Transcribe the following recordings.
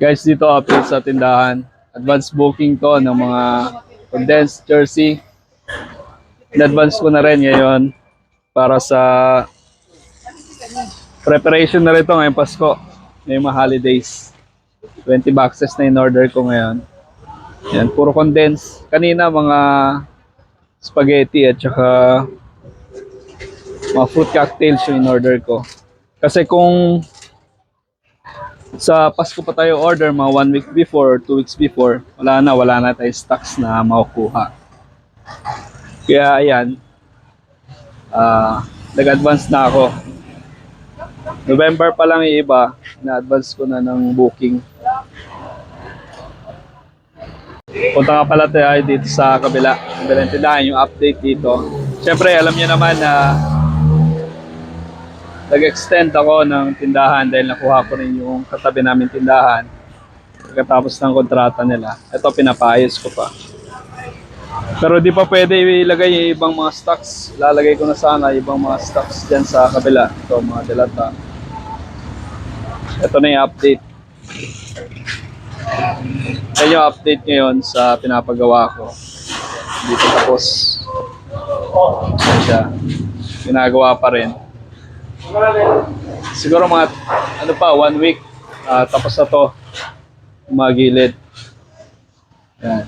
Guys, dito update sa tindahan. Advance booking to ng mga condensed jersey. In-advance ko na rin ngayon para sa preparation na rin ito ngayong Pasko. Ngayong mga holidays. 20 boxes na in-order ko ngayon. Yan, puro condense. Kanina mga spaghetti at saka mga fruit cocktails yung in-order ko. Kasi kung sa Pasko pa tayo order, mga one week before or two weeks before, wala na, wala na tayo stocks na makukuha. Kaya ayan, ah nag-advance na ako. November pa lang yung iba, na-advance ko na ng booking. Punta nga pala tayo dito sa kabila. Tindahan, yung update dito. Siyempre, alam niyo naman na nag-extend ako ng tindahan dahil nakuha ko rin yung katabi namin tindahan. Pagkatapos ng kontrata nila. Ito, pinapayos ko pa. Pero di pa pwede ilagay yung ibang mga stocks. Lalagay ko na sana ibang mga stocks dyan sa kabila. Ito, mga delata. Ito na yung update. Yan yung update ngayon sa pinapagawa ko. Dito tapos. Yan siya. Ginagawa pa rin. Siguro mga, ano pa, one week. ah, tapos na to. Mga gilid. Yan.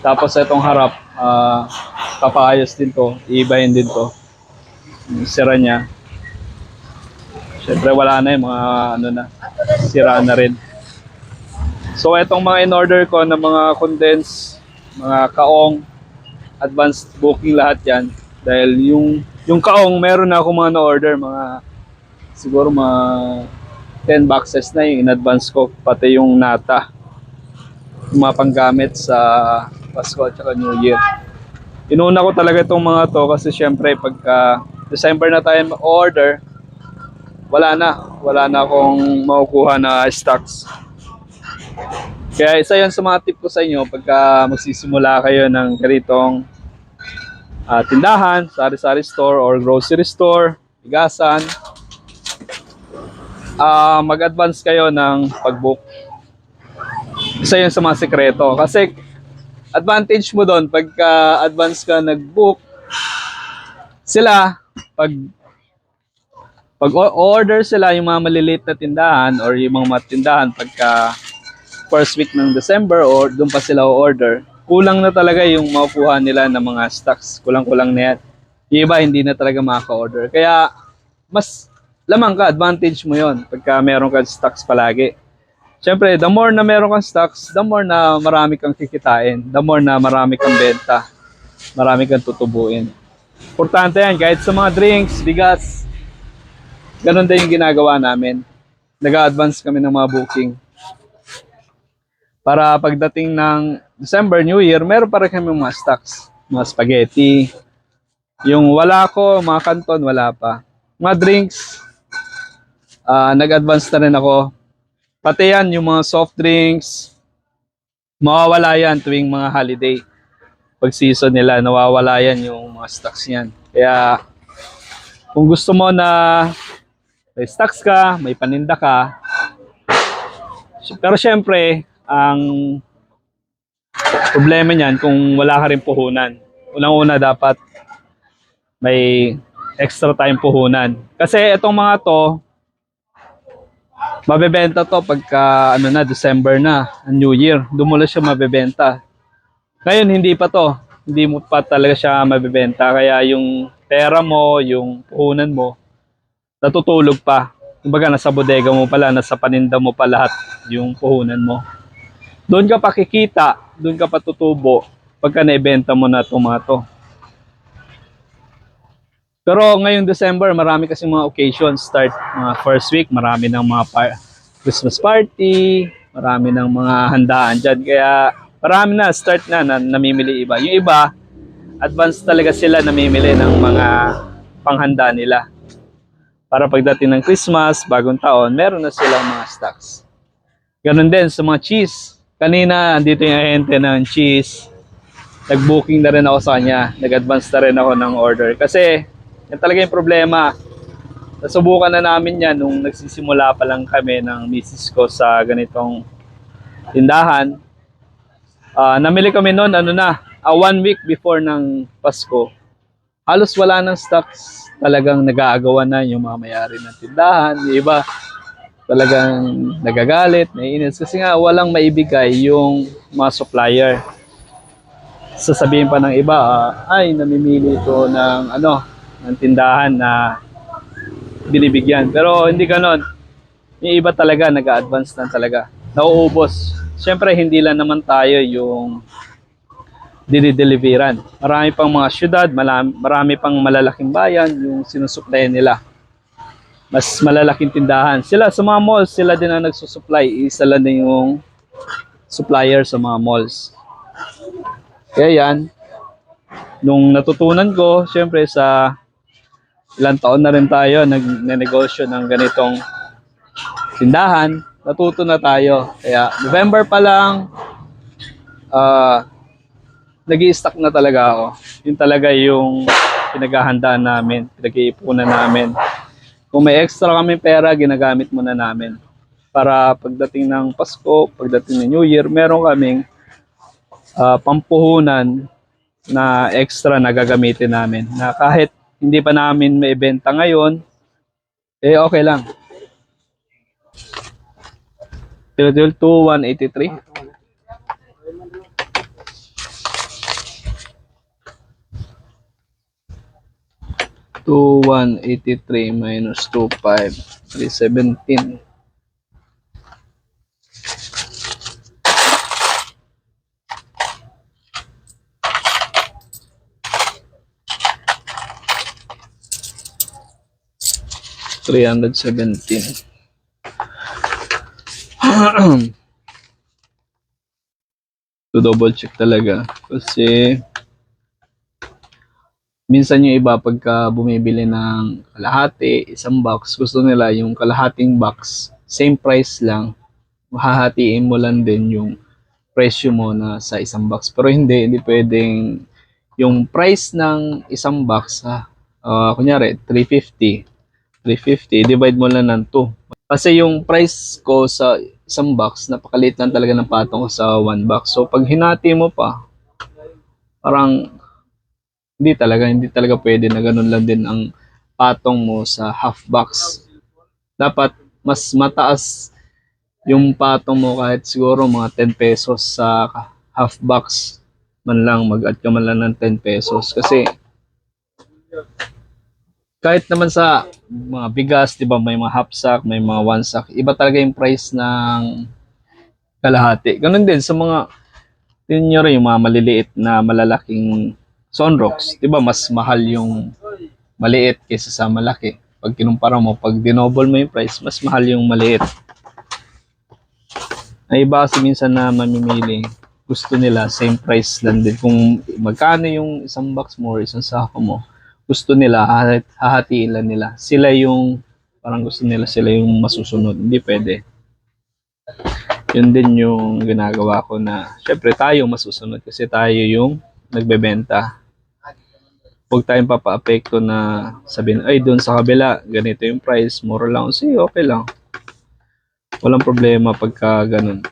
Tapos itong harap, ah, papaayos din to. Iibahin din to. Sira niya. Siyempre wala na yung mga ano na, sira na rin. So itong mga in-order ko na mga condense, mga kaong, advanced booking lahat yan. Dahil yung yung kaong meron na ako mga na-order, mga siguro mga 10 boxes na yung in-advance ko, pati yung nata. Yung mga panggamit sa Pasko at saka New Year. Inuna ko talaga itong mga to kasi syempre pagka December na tayo order, wala na. Wala na akong makukuha na stocks. Kaya isa yan sa mga tip ko sa inyo pagka magsisimula kayo ng ganitong ah, tindahan, sari-sari store or grocery store, bigasan. Ah, mag-advance kayo ng pag-book. Isa yun sa mga sekreto. Kasi advantage mo doon pagka advance ka nag-book, sila, pag pag order sila yung mga maliliit na tindahan or yung mga tindahan pagka first week ng December or doon pa sila order, kulang na talaga yung makukuha nila ng mga stocks. Kulang-kulang na yan. Yung iba hindi na talaga makaka-order. Kaya mas lamang ka, advantage mo yon pagka meron kang stocks palagi. Siyempre, the more na meron kang stocks, the more na marami kang kikitain, the more na marami kang benta, marami kang tutubuin. Importante yan, kahit sa mga drinks, bigas, ganun din yung ginagawa namin. Nag-advance kami ng mga booking. Para pagdating ng December, New Year, meron pa rin kami mga stocks. Mga spaghetti. Yung wala ko, mga kanton, wala pa. Mga drinks, ah, nag-advance na rin ako. Pati yan, yung mga soft drinks, mawawala yan tuwing mga holiday. Pag season nila, nawawala yan yung mga stocks yan. Kaya, kung gusto mo na may stocks ka, may paninda ka, pero syempre, ang problema niyan kung wala ka rin puhunan. Unang-una dapat may extra time puhunan. Kasi itong mga to, mabebenta to pagka ano na December na, New Year. Lang siya mabebenta. Ngayon hindi pa to. Hindi mo pa talaga siya mabebenta kaya yung pera mo, yung puhunan mo natutulog pa. Kumbaga nasa bodega mo pala, nasa paninda mo pa lahat yung puhunan mo. Doon ka pakikita, doon ka patutubo pagka naibenta mo na itong mga to. Pero ngayong December, marami kasi mga occasions. Start mga first week, marami ng mga par- Christmas party, marami ng mga handaan dyan. Kaya marami na, start na, na namimili iba. Yung iba, advance talaga sila namimili ng mga panghanda nila. Para pagdating ng Christmas, bagong taon, meron na silang mga stocks. Ganon din sa mga cheese. Kanina, andito yung ahente ng cheese. Nag-booking na rin ako sa kanya. Nag-advance na rin ako ng order. Kasi, yan talaga yung problema. nasubukan na namin yan nung nagsisimula pa lang kami ng misis ko sa ganitong tindahan. Ah, namili kami noon, ano na, ah, one week before ng Pasko. Halos wala ng stocks. Talagang nag-aagawan na yung mga mayari ng tindahan. Yung iba, talagang nagagalit, naiinis. Kasi nga, walang maibigay yung mga supplier. Sasabihin pa ng iba, ah, ay, namimili ito ng, ano, ng tindahan na binibigyan. Pero hindi ganon. Yung iba talaga, nag-advance na talaga. Nauubos. Siyempre, hindi lang naman tayo yung dinideliveran. Marami pang mga syudad, marami pang malalaking bayan yung sinusuplayan nila. Mas malalaking tindahan. Sila sa mga malls, sila din ang nagsusupply. Isa lang din yung supplier sa mga malls. Kaya yan, nung natutunan ko, syempre sa ilang taon na rin tayo nag-negosyo ng ganitong tindahan, natuto na tayo. Kaya November pa lang, ah nag stock na talaga ako. Yun talaga yung pinaghahandaan namin, pinag-iipunan namin. Kung may extra kami pera, ginagamit muna namin. Para pagdating ng Pasko, pagdating ng New Year, meron kaming ah, pampuhunan na extra na gagamitin namin. Na kahit hindi pa namin maibenta ngayon, eh okay lang. Tiradil 2, 183. Two one eighty three minus two five three seventeen. Three hundred seventeen. to double check talaga kasi minsan yung iba pagka bumibili ng kalahati, isang box, gusto nila yung kalahating box, same price lang, hahatiin mo lang din yung presyo mo na sa isang box. Pero hindi, hindi pwedeng yung price ng isang box, ha, ah, kunyari, 350, 350, divide mo lang ng 2. Kasi yung price ko sa isang box, napakaliit lang talaga ng patong ko sa one box. So pag hinati mo pa, parang hindi talaga, hindi talaga pwede na ganun lang din ang patong mo sa half box. Dapat mas mataas yung patong mo kahit siguro mga 10 pesos sa half box man lang, mag-add ka man lang ng 10 pesos. Kasi kahit naman sa mga bigas, di ba, may mga half sack, may mga one sack, iba talaga yung price ng kalahati. Ganun din sa mga, yun rin, yung mga maliliit na malalaking sunrocks, di ba, mas mahal yung maliit kaysa sa malaki. Pag kinumpara mo, pag dinoble mo yung price, mas mahal yung maliit. Ay iba kasi minsan na mamimili, gusto nila same price lang din. Kung magkano yung isang box mo or isang sako mo, gusto nila, hahat- hahatiin lang nila. Sila yung, parang gusto nila sila yung masusunod. Hindi pwede. Yun din yung ginagawa ko na, syempre tayo masusunod kasi tayo yung nagbebenta. Huwag tayong papa-apekto na sabihin, ay doon sa kabila, ganito yung price, mura lang. Sige, okay lang. Walang problema pagka ganun.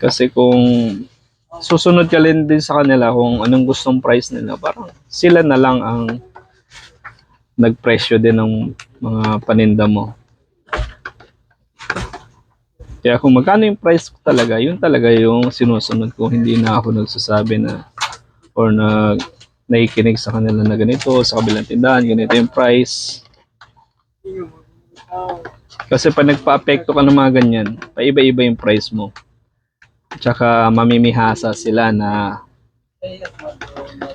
Kasi kung susunod ka rin din sa kanila kung anong gustong price nila, parang sila na lang ang nagpresyo din ng mga paninda mo. Kaya kung magkano yung price ko talaga, yun talaga yung sinusunod ko. Hindi na ako nagsasabi na or na nakikinig sa kanila na ganito, sa kabilang tindahan, ganito yung price. Kasi pag nagpa-apekto ka ng mga ganyan, paiba-iba yung price mo. Tsaka mamimihasa sila na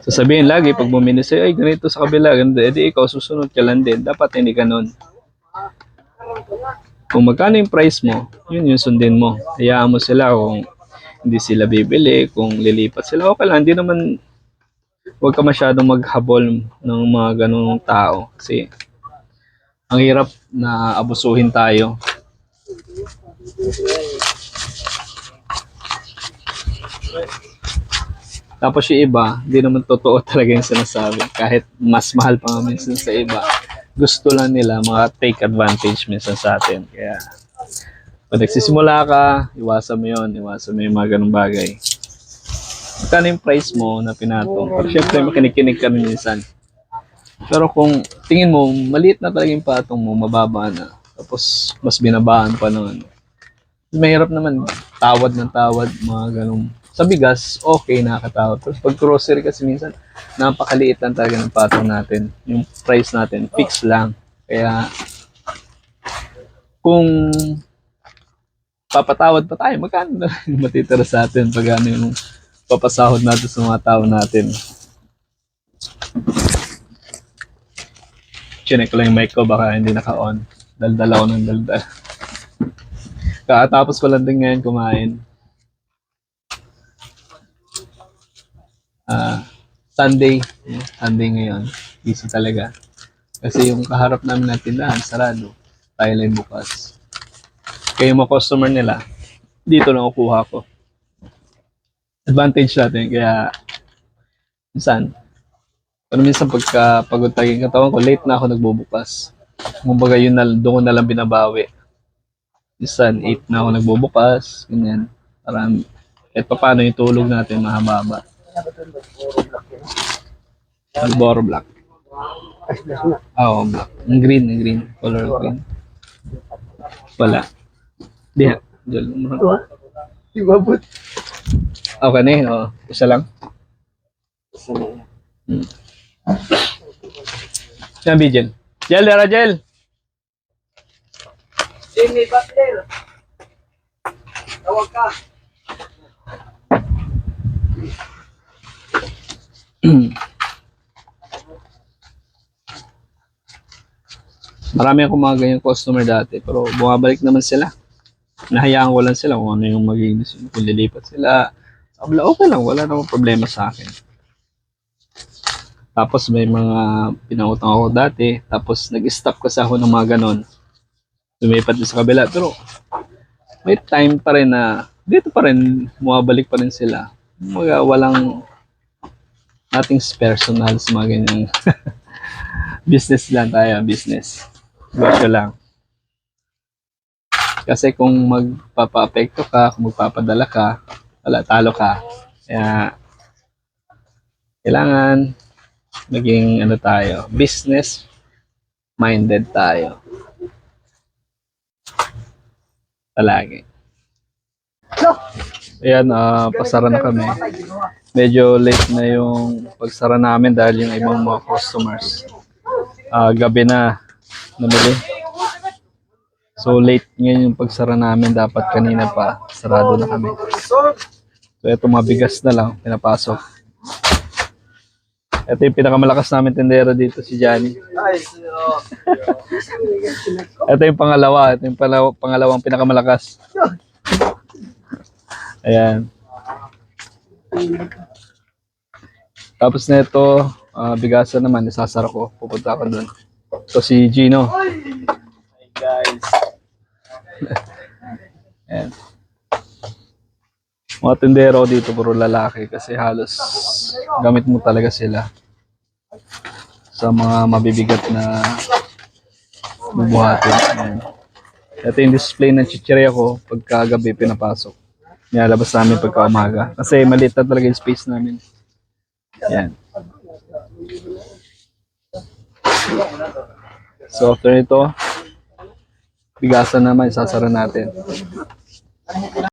sasabihin lagi pag bumili sa'yo, ay ganito sa kabila, ganito, edi ikaw susunod ka lang din. Dapat hindi ganun. Kung magkano yung price mo, yun yung sundin mo. Hayaan mo sila kung hindi sila bibili, kung lilipat sila, okay lang. Hindi naman, huwag ka masyadong maghabol ng mga ganung tao. Kasi, ang hirap na abusuhin tayo. Tapos yung iba, hindi naman totoo talaga yung sinasabi. Kahit mas mahal pa nga minsan sa iba. Gusto lang nila mga take advantage minsan sa atin. Kaya, pag nagsisimula ka, iwasan mo yon iwasan mo yung mga ganong bagay. Magkano yung price mo na pinatong? Pero syempre, makinig-kinig ka rin minsan. Pero kung tingin mo, maliit na talaga yung patong mo, mababa na. Tapos, mas binabaan pa nun. Mahirap naman, tawad ng tawad, mga ganong. Sa bigas, okay, nakakatawad. Pero pag grocery kasi minsan, napakaliit lang talaga ng patong natin. Yung price natin, fix lang. Kaya, kung papatawad pa tayo, magkano na matitira sa atin pag ano yung papasahod natin sa mga tao natin. Chinek ko lang yung mic ko, baka hindi naka-on. Daldal ako ng daldal. Kakatapos ko lang din ngayon kumain. Ah, Sunday. Sunday ngayon. Busy talaga. Kasi yung kaharap namin na tindahan, sarado. Tayo lang bukas. Kaya mga customer nila, dito lang kukuha ko. Advantage natin. Kaya, minsan, pero minsan pagka pagod tayo yung katawan ko, late na ako nagbubukas. Kumbaga yun na, doon ko na lang binabawi. Minsan, 8 na ako nagbubukas, ganyan. Para, kahit pa paano yung tulog natin mahaba Malboro black. Oo, black. Ang green, ang green. Color green. Wala. Di ha. Diyan. Ibabot. Okay na eh. Oo. Isa lang. Hmm. Yan, Bijen. Jel, Dara, Jel. Jimmy Butler. Tawag ka. Marami akong mga ganyang customer dati, pero bumabalik naman sila. Nahayaan ko lang sila kung ano yung magiging. Kung lilipat sila, sabi lang, okay lang, wala namang problema sa akin. Tapos may mga pinautang ako dati, tapos nag-stop kasi ako ng mga ganon. Lumipat din sa kabila, pero may time pa rin na dito pa rin, bumabalik pa rin sila. Mga walang nothing's personal sa mga ganyang business lang tayo, business. Negosyo lang. Kasi kung magpapa-apekto ka, kung magpapadala ka, wala, talo ka. Kaya, kailangan maging ano tayo, business minded tayo. Palagi. Ayan, ah, pasara na kami. Medyo late na yung pagsara namin dahil yung ibang mga customers. Ah, gabi na namili. So late ngayon yung pagsara namin. Dapat kanina pa. Sarado na kami. So ito mga bigas na lang. Pinapasok. Ito yung pinakamalakas namin tindero dito si Johnny. Oh. Ito yung pangalawa. Ito yung pangalawang pinakamalakas. Ayan. Tapos na ito, ah, bigasan naman, isasara ko. Pupunta ako doon. Ito si Gino. Hi guys. Ayan. Mga tindero dito, puro lalaki kasi halos gamit mo talaga sila sa mga mabibigat na bubuhatin. Ayan. Ito yung display ng chichirya ko pagka gabi pinapasok. Nilalabas namin pagka umaga. Kasi maliit na talaga yung space namin. Yan. So after nito, bigasan naman, isasara natin.